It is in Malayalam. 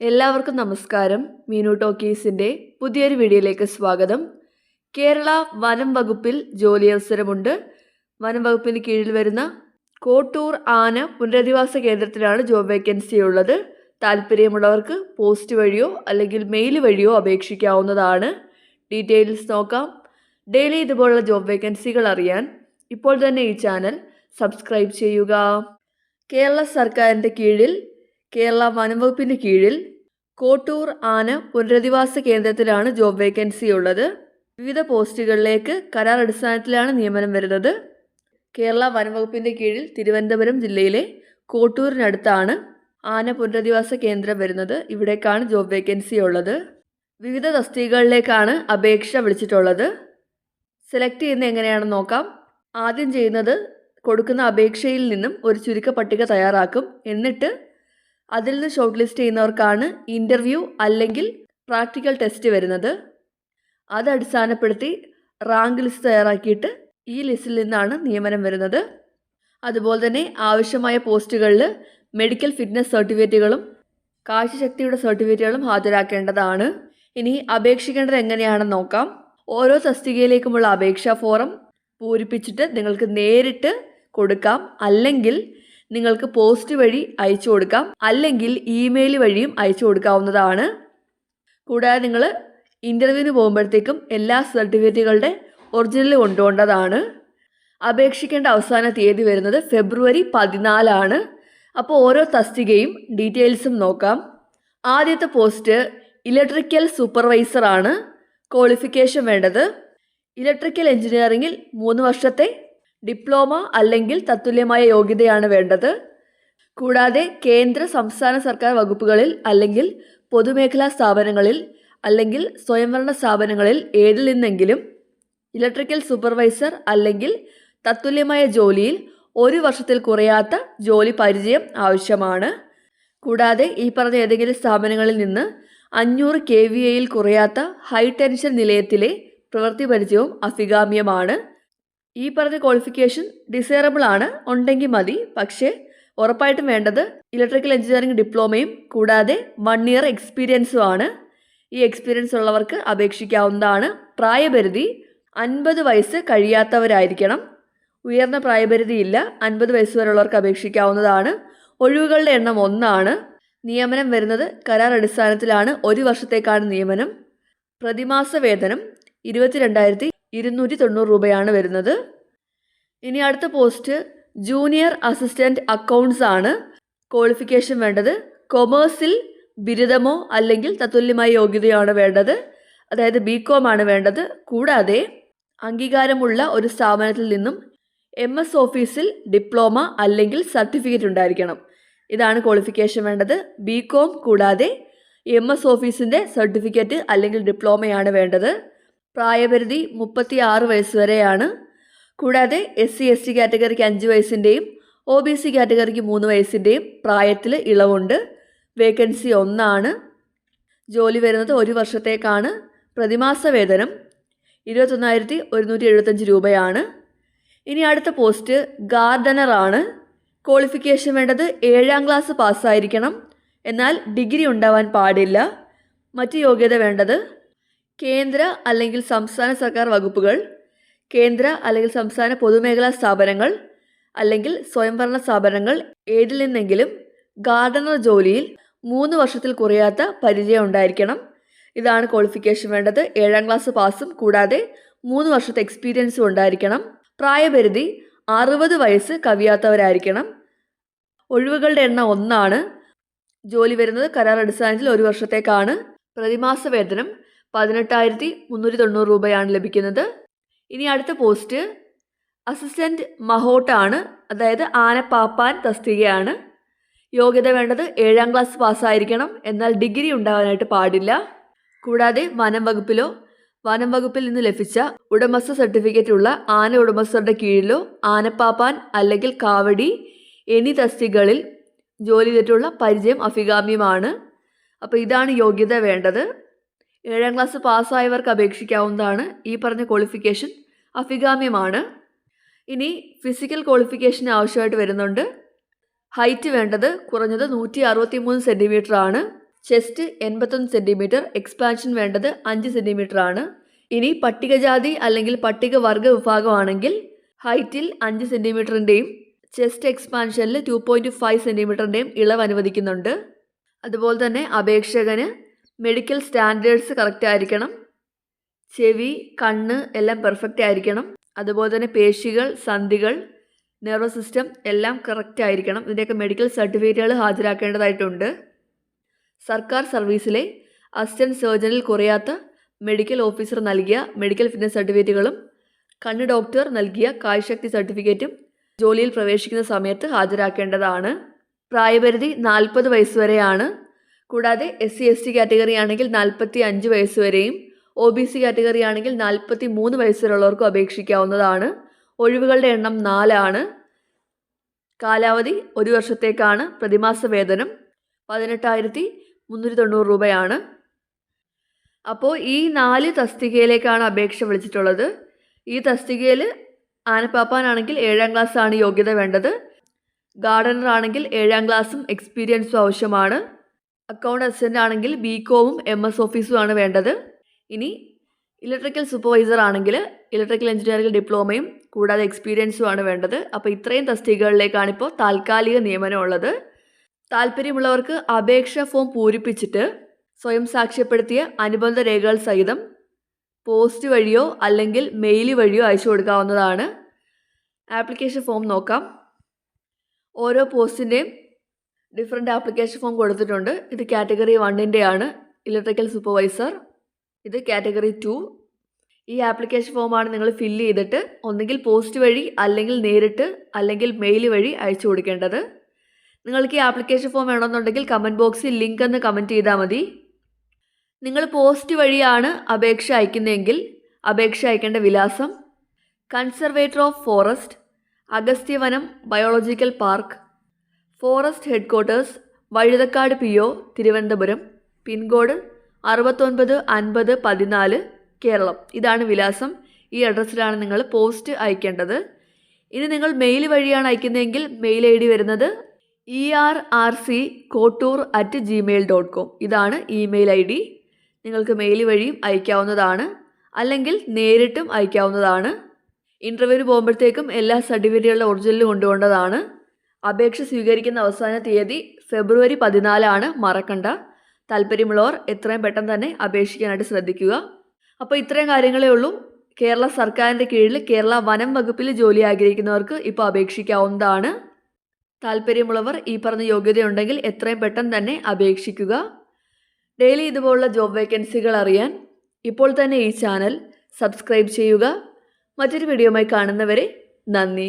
എല്ലാവർക്കും നമസ്കാരം. മീനു ടോക്കീസിന്റെ പുതിയൊരു വീഡിയോയിലേക്ക് സ്വാഗതം. കേരള വനം വകുപ്പിൽ ജോലി അവസരമുണ്ട് വനം വകുപ്പിന് കീഴിൽ വരുന്ന കോട്ടൂർ ആന പുനരധിവാസ കേന്ദ്രത്തിലാണ് ജോബ് വേക്കൻസി ഉള്ളത്. താല്പര്യമുള്ളവർക്ക് പോസ്റ്റ് വഴിയോ അല്ലെങ്കിൽ മെയിൽ വഴിയോ അപേക്ഷിക്കാവുന്നതാണ്. ഡീറ്റെയിൽസ് നോക്കാം. ഡെയിലി ഇതുപോലുള്ള ജോബ് വേക്കൻസികൾ അറിയാൻ ഇപ്പോൾ തന്നെ ഈ ചാനൽ സബ്സ്ക്രൈബ് ചെയ്യുക. കേരള സർക്കാരിന്റെ കീഴിൽ കേരള വനം വകുപ്പിന്റെ കീഴിൽ കോട്ടൂർ ആന പുനരധിവാസ കേന്ദ്രത്തിലാണ് ജോബ് വേക്കൻസി ഉള്ളത്. വിവിധ പോസ്റ്റുകളിലേക്ക് കരാർ അടിസ്ഥാനത്തിലാണ് നിയമനം വരുന്നത്. കേരള വനം വകുപ്പിന്റെ കീഴിൽ തിരുവനന്തപുരം ജില്ലയിലെ കോട്ടൂരിനടുത്താണ് ആന പുനരധിവാസ കേന്ദ്രം വരുന്നത്. ഇവിടേക്കാണ് ജോബ് വേക്കൻസി ഉള്ളത്. വിവിധ തസ്തികകളിലേക്കാണ് അപേക്ഷ വിളിച്ചിട്ടുള്ളത്. സെലക്ട് ചെയ്യുന്ന എങ്ങനെയാണെന്ന് നോക്കാം. ആദ്യം ചെയ്യുന്നത് കൊടുക്കുന്ന അപേക്ഷയിൽ നിന്നും ഒരു ചുരുക്ക പട്ടിക തയ്യാറാക്കും. എന്നിട്ട് അതിൽ നിന്ന് ഷോർട്ട് ലിസ്റ്റ് ചെയ്യുന്നവർക്കാണ് ഇന്റർവ്യൂ അല്ലെങ്കിൽ പ്രാക്ടിക്കൽ ടെസ്റ്റ് വരുന്നത്. അത് അടിസ്ഥാനപ്പെടുത്തി റാങ്ക് ലിസ്റ്റ് തയ്യാറാക്കിയിട്ട് ഈ ലിസ്റ്റിൽ നിന്നാണ് നിയമനം വരുന്നത്. അതുപോലെ തന്നെ ആവശ്യമായ പോസ്റ്റുകളിൽ മെഡിക്കൽ ഫിറ്റ്നസ് സർട്ടിഫിക്കറ്റുകളും കാഴ്ചശക്തിയുടെ സർട്ടിഫിക്കറ്റുകളും ഹാജരാക്കേണ്ടതാണ്. ഇനി അപേക്ഷിക്കേണ്ടത് എങ്ങനെയാണെന്ന് നോക്കാം. ഓരോ തസ്തികയിലേക്കുമുള്ള അപേക്ഷാ ഫോറം പൂരിപ്പിച്ചിട്ട് നിങ്ങൾക്ക് നേരിട്ട് കൊടുക്കാം. അല്ലെങ്കിൽ നിങ്ങൾക്ക് പോസ്റ്റ് വഴി അയച്ചു കൊടുക്കാം. അല്ലെങ്കിൽ ഇമെയിൽ വഴിയും അയച്ചു കൊടുക്കാവുന്നതാണ്. കൂടാതെ നിങ്ങൾ ഇന്റർവ്യൂവിന് പോകുമ്പോഴത്തേക്കും എല്ലാ സർട്ടിഫിക്കറ്റുകളുടെ ഒറിജിനൽ കൊണ്ടുപോകേണ്ടതാണ്. അപേക്ഷിക്കേണ്ട അവസാന തീയതി വരുന്നത് ഫെബ്രുവരി പതിനാലാണ്. അപ്പോൾ ഓരോ തസ്തികയും ഡീറ്റെയിൽസും നോക്കാം. ആദ്യത്തെ പോസ്റ്റ് ഇലക്ട്രിക്കൽ സൂപ്പർവൈസറാണ് ക്വാളിഫിക്കേഷൻ വേണ്ടത്. ഇലക്ട്രിക്കൽ എഞ്ചിനീയറിംഗിൽ മൂന്ന് വർഷത്തെ ഡിപ്ലോമ അല്ലെങ്കിൽ തത്തുല്യമായ യോഗ്യതയാണ് വേണ്ടത്. കൂടാതെ കേന്ദ്ര സംസ്ഥാന സർക്കാർ വകുപ്പുകളിൽ അല്ലെങ്കിൽ പൊതുമേഖലാ സ്ഥാപനങ്ങളിൽ അല്ലെങ്കിൽ സ്വയംഭരണ സ്ഥാപനങ്ങളിൽ ഏതിൽ നിന്നെങ്കിലും ഇലക്ട്രിക്കൽ സൂപ്പർവൈസർ അല്ലെങ്കിൽ തത്തുല്യമായ ജോലിയിൽ ഒരു വർഷത്തിൽ കുറയാത്ത ജോലി പരിചയം ആവശ്യമാണ്. കൂടാതെ ഈ പറഞ്ഞ ഏതെങ്കിലും സ്ഥാപനങ്ങളിൽ നിന്ന് അഞ്ഞൂറ് കെ വി എയിൽ കുറയാത്ത ഹൈ ടെൻഷൻ നിലയത്തിലെ പ്രവൃത്തി പരിചയവും അഭികാമ്യമാണ്. ഈ പറഞ്ഞ ക്വാളിഫിക്കേഷൻ ഡിസൈറബിൾ ആണ് ഉണ്ടെങ്കിൽ മതി. പക്ഷേ ഉറപ്പായിട്ടും വേണ്ടത് ഇലക്ട്രിക്കൽ എഞ്ചിനീയറിംഗ് ഡിപ്ലോമയും കൂടാതെ വൺ ഇയർ എക്സ്പീരിയൻസും ആണ്. ഈ എക്സ്പീരിയൻസ് ഉള്ളവർക്ക് അപേക്ഷിക്കാവുന്നതാണ്. പ്രായപരിധി അൻപത് വയസ്സ് കഴിയാത്തവരായിരിക്കണം. ഉയർന്ന പ്രായപരിധി ഇല്ല അൻപത് വയസ്സ് വരെയുള്ളവർക്ക് അപേക്ഷിക്കാവുന്നതാണ്. ഒഴിവുകളുടെ എണ്ണം ഒന്നാണ്. നിയമനം വരുന്നത് കരാർ അടിസ്ഥാനത്തിലാണ്. ഒരു വർഷത്തേക്കാണ് നിയമനം. പ്രതിമാസ വേതനം ഇരുപത്തിരണ്ടായിരത്തി ഇരുന്നൂറ്റി തൊണ്ണൂറ് രൂപയാണ് വരുന്നത്. ഇനി അടുത്ത പോസ്റ്റ് ജൂനിയർ അസിസ്റ്റന്റ് അക്കൗണ്ട്സ് ആണ് ക്വാളിഫിക്കേഷൻ വേണ്ടത്. കൊമേഴ്സിൽ ബിരുദമോ അല്ലെങ്കിൽ തത്തുല്യമായ യോഗ്യതയാണ് വേണ്ടത്. അതായത് ബി കോം ആണ് വേണ്ടത്. കൂടാതെ അംഗീകാരമുള്ള ഒരു സ്ഥാപനത്തിൽ നിന്നും എം എസ് ഓഫീസിൽ ഡിപ്ലോമ അല്ലെങ്കിൽ സർട്ടിഫിക്കറ്റ് ഉണ്ടായിരിക്കണം. ഇതാണ് ക്വാളിഫിക്കേഷൻ വേണ്ടത്. ബി കോം കൂടാതെ എം എസ് ഓഫീസിന്റെ സർട്ടിഫിക്കറ്റ് അല്ലെങ്കിൽ ഡിപ്ലോമയാണ് വേണ്ടത്. പ്രായപരിധി മുപ്പത്തി ആറ് വയസ്സ് വരെയാണ്. കൂടാതെ എസ് സി എസ് ടി കാറ്റഗറിക്ക് അഞ്ച് വയസ്സിന്റെയും ഒ ബി സി കാറ്റഗറിക്ക് മൂന്ന് വയസ്സിന്റെയും പ്രായത്തിൽ ഇളവുണ്ട്. വേക്കൻസി ഒന്നാണ്. ജോലി വരുന്നത് ഒരു വർഷത്തേക്കാണ്. പ്രതിമാസ വേതനം ഇരുപത്തൊന്നായിരത്തി ഒരുന്നൂറ്റി എഴുപത്തഞ്ച് രൂപയാണ്. ഇനി അടുത്ത പോസ്റ്റ് ഗാർഡനറാണ് ക്വാളിഫിക്കേഷൻ വേണ്ടത് ഏഴാം ക്ലാസ് പാസ്സായിരിക്കണം. എന്നാൽ ഡിഗ്രി ഉണ്ടാവാൻ പാടില്ല. മറ്റ് യോഗ്യത വേണ്ടത് കേന്ദ്ര അല്ലെങ്കിൽ സംസ്ഥാന സർക്കാർ വകുപ്പുകൾ കേന്ദ്ര അല്ലെങ്കിൽ സംസ്ഥാന പൊതുമേഖലാ സ്ഥാപനങ്ങൾ അല്ലെങ്കിൽ സ്വയംഭരണ സ്ഥാപനങ്ങൾ ഏതിൽ നിന്നെങ്കിലും ഗാർഡനർ ജോലിയിൽ മൂന്ന് വർഷത്തിൽ കുറയാത്ത പരിചയം ഉണ്ടായിരിക്കണം. ഇതാണ് ക്വാളിഫിക്കേഷൻ വേണ്ടത്. ഏഴാം ക്ലാസ് പാസും കൂടാതെ മൂന്ന് വർഷത്തെ എക്സ്പീരിയൻസും ഉണ്ടായിരിക്കണം. പ്രായപരിധി അറുപത് വയസ്സ് കവിയാത്തവരായിരിക്കണം. ഒഴിവുകളുടെ എണ്ണം ഒന്നാണ്. ജോലി വരുന്നത് കരാർ അടിസ്ഥാനത്തിൽ ഒരു വർഷത്തേക്കാണ്. പ്രതിമാസ വേതനം പതിനെട്ടായിരത്തി മുന്നൂറ്റി തൊണ്ണൂറ് രൂപയാണ് ലഭിക്കുന്നത്. ഇനി അടുത്ത പോസ്റ്റ്. അസിസ്റ്റന്റ് മഹോട്ടാണ് അതായത് ആനപ്പാപ്പാൻ തസ്തികയാണ്. യോഗ്യത വേണ്ടത് ഏഴാം ക്ലാസ് പാസ്സായിരിക്കണം എന്നാൽ ഡിഗ്രി ഉണ്ടാകാനായിട്ട് പാടില്ല. കൂടാതെ വനം വകുപ്പിലോ വനം വകുപ്പിൽ നിന്ന് ലഭിച്ച ഉടമസ്ഥ സർട്ടിഫിക്കറ്റ് ഉള്ള ആന ഉടമസ്ഥരുടെ കീഴിലോ ആനപ്പാപ്പാൻ അല്ലെങ്കിൽ കാവടി എന്നീ തസ്തികളിൽ ജോലി ചെയ്തിട്ടുള്ള പരിചയം അഭികാമ്യമാണ്. അപ്പോൾ ഇതാണ് യോഗ്യത വേണ്ടത്. ഏഴാം ക്ലാസ് പാസ്സായവർക്ക് അപേക്ഷിക്കാവുന്നതാണ് ഈ പറഞ്ഞ ക്വാളിഫിക്കേഷൻ അഭികാമ്യമാണ്. ഇനി ഫിസിക്കൽ ക്വാളിഫിക്കേഷൻ ആവശ്യമായിട്ട് വരുന്നുണ്ട്. ഹൈറ്റ് വേണ്ടത് കുറഞ്ഞത് നൂറ്റി അറുപത്തി മൂന്ന് സെന്റിമീറ്റർ ആണ്. ചെസ്റ്റ് എൺപത്തൊന്ന് സെന്റിമീറ്റർ എക്സ്പാൻഷൻ വേണ്ടത് അഞ്ച് സെന്റിമീറ്റർ ആണ്. ഇനി പട്ടികജാതി അല്ലെങ്കിൽ പട്ടികവർഗ വിഭാഗമാണെങ്കിൽ ഹൈറ്റിൽ അഞ്ച് സെന്റിമീറ്ററിന്റെയും ചെസ്റ്റ് എക്സ്പാൻഷനിൽ ടു പോയിന്റ് ഫൈവ് സെന്റിമീറ്ററിന്റെയും ഇളവ് അനുവദിക്കുന്നുണ്ട്. അതുപോലെ തന്നെ അപേക്ഷകന് മെഡിക്കൽ സ്റ്റാൻഡേർഡ്സ് കറക്റ്റ് ആയിരിക്കണം. ചെവി കണ്ണ് എല്ലാം പെർഫെക്റ്റ് ആയിരിക്കണം. അതുപോലെ തന്നെ പേശികൾ സന്ധികൾ നെർവസ് സിസ്റ്റം എല്ലാം കറക്റ്റ് ആയിരിക്കണം. ഇതിന്റെയൊക്കെ മെഡിക്കൽ സർട്ടിഫിക്കറ്റുകൾ ഹാജരാക്കേണ്ടതായിട്ടുണ്ട്. സർക്കാർ സർവീസിലെ അസിസ്റ്റന്റ് സർജനിൽ കുറയാത്ത മെഡിക്കൽ ഓഫീസർ നൽകിയ മെഡിക്കൽ ഫിറ്റ്നസ് സർട്ടിഫിക്കറ്റുകളും കണ്ണ് ഡോക്ടർ നൽകിയ കാഴ്ചശക്തി സർട്ടിഫിക്കറ്റും ജോലിയിൽ പ്രവേശിക്കുന്ന സമയത്ത് ഹാജരാക്കേണ്ടതാണ്. പ്രായപരിധി നാൽപ്പത് വയസ്സ് വരെയാണ്. കൂടാതെ S C S T category ആണെങ്കിൽ നാൽപ്പത്തി അഞ്ച് വയസ്സ് വരെയും ഒ ബി സി കാറ്റഗറി ആണെങ്കിൽ നാൽപ്പത്തി മൂന്ന് വയസ്സിലുള്ളവർക്കും അപേക്ഷിക്കാവുന്നതാണ്. ഒഴിവുകളുടെ എണ്ണം നാലാണ്. കാലാവധി ഒരു വർഷത്തേക്കാണ്. പ്രതിമാസ വേതനം പതിനെട്ടായിരത്തി മുന്നൂറ്റി തൊണ്ണൂറ് രൂപയാണ്. അപ്പോൾ ഈ നാല് തസ്തികയിലേക്കാണ് അപേക്ഷ വിളിച്ചിട്ടുള്ളത്. ഈ തസ്തികയിൽ ആനപ്പാപ്പാനാണെങ്കിൽ ഏഴാം ക്ലാസ് ആണ് യോഗ്യത വേണ്ടത്. ഗാർഡനർ ആണെങ്കിൽ ഏഴാം ക്ലാസ്സും എക്സ്പീരിയൻസും ആവശ്യമാണ്. അക്കൗണ്ട് അസിസ്റ്റന്റ് ആണെങ്കിൽ ബി കോമും എം എസ് ഓഫീസും ആണ് വേണ്ടത്. ഇനി ഇലക്ട്രിക്കൽ സൂപ്പർവൈസർ ആണെങ്കിൽ ഇലക്ട്രിക്കൽ എഞ്ചിനീയറിംഗ് ഡിപ്ലോമയും കൂടാതെ എക്സ്പീരിയൻസും ആണ് വേണ്ടത്. അപ്പോൾ ഇത്രയും തസ്തികകളിലേക്കാണ് ഇപ്പോൾ താൽക്കാലിക നിയമനം ഉള്ളത്. താല്പര്യമുള്ളവർക്ക് അപേക്ഷ ഫോം പൂരിപ്പിച്ചിട്ട് സ്വയം സാക്ഷ്യപ്പെടുത്തിയ അനുബന്ധ രേഖകൾ സഹിതം പോസ്റ്റ് വഴിയോ അല്ലെങ്കിൽ മെയിൽ വഴിയോ അയച്ചു കൊടുക്കാവുന്നതാണ്. ആപ്ലിക്കേഷൻ ഫോം നോക്കാം. ഓരോ പോസ്റ്റിന്റെയും ഡിഫറെന്റ് ആപ്ലിക്കേഷൻ ഫോം കൊടുത്തിട്ടുണ്ട്. ഇത് കാറ്റഗറി വണ്ണിന്റെ ആണ് ഇലക്ട്രിക്കൽ സൂപ്പർവൈസർ ഇത് കാറ്റഗറി ടു ഈ ആപ്ലിക്കേഷൻ ഫോമാണ് നിങ്ങൾ ഫില്ല് ചെയ്തിട്ട് ഒന്നുകിൽ പോസ്റ്റ് വഴി അല്ലെങ്കിൽ നേരിട്ട് അല്ലെങ്കിൽ മെയിൽ വഴി അയച്ചു കൊടുക്കേണ്ടത്. നിങ്ങൾക്ക് ഈ ആപ്ലിക്കേഷൻ ഫോം വേണമെന്നുണ്ടെങ്കിൽ കമന്റ് ബോക്സിൽ ലിങ്ക് എന്ന് കമന്റ് ചെയ്താൽ മതി. നിങ്ങൾ പോസ്റ്റ് വഴിയാണ് അപേക്ഷ അയക്കുന്നതെങ്കിൽ അപേക്ഷ അയക്കേണ്ട വിലാസം. Conservator of forest Agasthyavanam biological park forest headquarters Vazhuthacaud P O Thiruvananthapuram pincode അറുപത്തൊൻപത് അൻപത് പതിനാല് കേരളം. ഇതാണ് വിലാസം. ഈ അഡ്രസ്സിലാണ് നിങ്ങൾ പോസ്റ്റ് അയക്കേണ്ടത്. ഇനി നിങ്ങൾ മെയിൽ വഴിയാണ് അയക്കുന്നതെങ്കിൽ മെയിൽ ഐ ഡി വരുന്നത് E R R C Kottoor at gmail dot com ഇതാണ് ഇമെയിൽ ഐ ഡി. നിങ്ങൾക്ക് മെയിൽ വഴിയും അയക്കാവുന്നതാണ്. അല്ലെങ്കിൽ നേരിട്ടും അയക്കാവുന്നതാണ്. ഇന്റർവ്യൂവിന് പോകുമ്പോഴത്തേക്കും എല്ലാ സർട്ടിഫിക്കറ്റുകളുടെ ഒറിജിനലും കൊണ്ടുപോകേണ്ടതാണ്. അപേക്ഷ സ്വീകരിക്കുന്ന അവസാന തീയതി ഫെബ്രുവരി പതിനാലാണ് മറക്കണ്ട. താല്പര്യമുള്ളവർ എത്രയും പെട്ടെന്ന് തന്നെ അപേക്ഷിക്കാനായിട്ട് ശ്രദ്ധിക്കുക. അപ്പോൾ ഇത്രയും കാര്യങ്ങളേ ഉള്ളൂ. കേരള സർക്കാരിന്റെ കീഴിൽ കേരള വനം വകുപ്പിൽ ജോലി ആഗ്രഹിക്കുന്നവർക്ക് ഇപ്പോൾ അപേക്ഷിക്കാവുന്നതാണ്. താല്പര്യമുള്ളവർ ഈ പറഞ്ഞ യോഗ്യതയുണ്ടെങ്കിൽ എത്രയും പെട്ടെന്ന് തന്നെ അപേക്ഷിക്കുക. ഡെയിലി ഇതുപോലുള്ള ജോബ് വേക്കൻസികൾ അറിയാൻ ഇപ്പോൾ തന്നെ ഈ ചാനൽ സബ്സ്ക്രൈബ് ചെയ്യുക. മറ്റൊരു വീഡിയോയുമായി കാണുന്നവരെ നന്ദി.